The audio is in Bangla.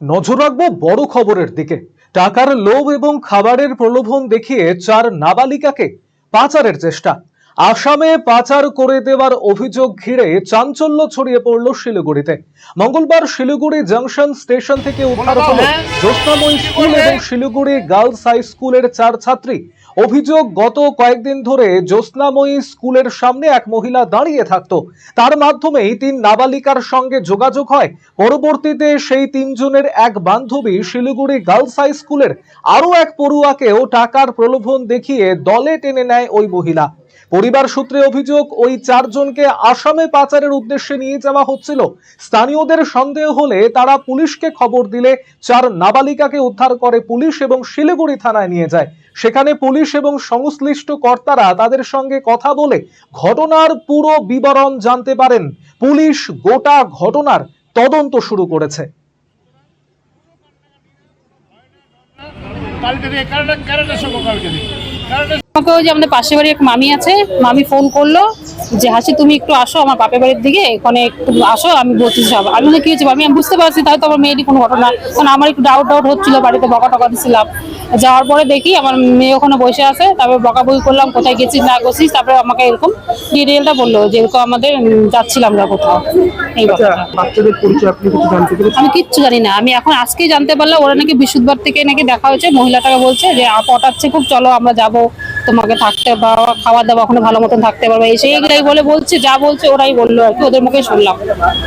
নজর রাখব বড় খবরের দিকে। টাকার লোভ এবং খাবারের প্রলোভন দেখিয়ে চার নাবালিকাকে পাচারের চেষ্টা। আসামে পাচার করে দেওয়ার অভিযোগ ঘিরে চাঞ্চল্য ছড়িয়ে পড়ল শিলিগুড়িতে। মঙ্গলবার শিলিগুড়ি জাংশন স্টেশন থেকে উদ্ধার হল জ্যোৎস্নাময়ী স্কুল এবং শিলিগুড়ি গার্লস হাই স্কুলের চার ছাত্রী। অভিযোগ গত কয়েকদিন ধরে জ্যোৎস্নাময়ী স্কুলের সামনে এক মহিলা দাঁড়িয়ে থাকতো। তার মাধ্যমেই তিন নাবালিকার সঙ্গে যোগাযোগ হয়। পরবর্তীতে সেই তিনজনের এক বান্ধবী শিলিগুড়ি গার্লস হাই স্কুলের আরও এক পড়ুয়াকেও টাকার প্রলোভন দেখিয়ে দলে টেনে নেয় ওই মহিলা। পরিবার সূত্রে অভিযোগ, ওই চারজনকে আসামে পাচারের উদ্দেশ্যে নিয়ে যাওয়া হচ্ছিল। স্থানীয়দের সন্দেহ হলে তারা পুলিশকে খবর দিলে চার নাবালিকাকে উদ্ধার করে পুলিশ এবং শিলিগুড়ি থানায় নিয়ে যায়। সেখানে পুলিশ এবং সংশ্লিষ্ট কর্তারা তাদের সঙ্গে কথা বলে ঘটনার পুরো বিবরণ জানতে পারেন। পুলিশ গোটা ঘটনার তদন্ত শুরু করেছে। আমাকে ওই যে আমাদের পাশের বাড়ি এক মামি আছে মামি ফোন করল যে হাসি তুমি একটু আসো আমার বাপের বাড়ির দিকে এখানে একটু আসো আমি বলতে যাব আমি কি হয়েছে আমি বুঝতে পারছি তাহলে তো আমার মেয়েরই কোনো ঘটনা। কারণ আমার একটু ডাউট ডাউট হচ্ছিল বাড়িতে বকা টকা দিছিলাম। যাওয়ার পরে দেখি আমার মেয়ে ওখানে বসে আছে তারপরে বকাবকি করলাম কোথায় গেছিস না গেছিস তারপরে আমাকে এরকম ডিটেলটা বলল যে এরকম আমাদের যাচ্ছিলাম আমরা কোথাও। এই আচ্ছা বাচ্চাদের পরিচয় আপনি কিছু জানতে আমি কিচ্ছু জানি না। আমি এখন আজকেই জানতে পারলাম ওরা নাকি বৃহস্পতিবার থেকে নাকি দেখা হয়েছে মহিলাটাকে বলছে যে পটাচ্ছে খুব চলো আমরা যাব তোমাকে থাকতে পারো খাওয়া দাওয়া ওখানে ভালো মতন থাকতে পারবে। এসে এগুলাই বলে বলছে যা বলছে ওরাই বলল আর কি ওদের মুখে শুনলাম।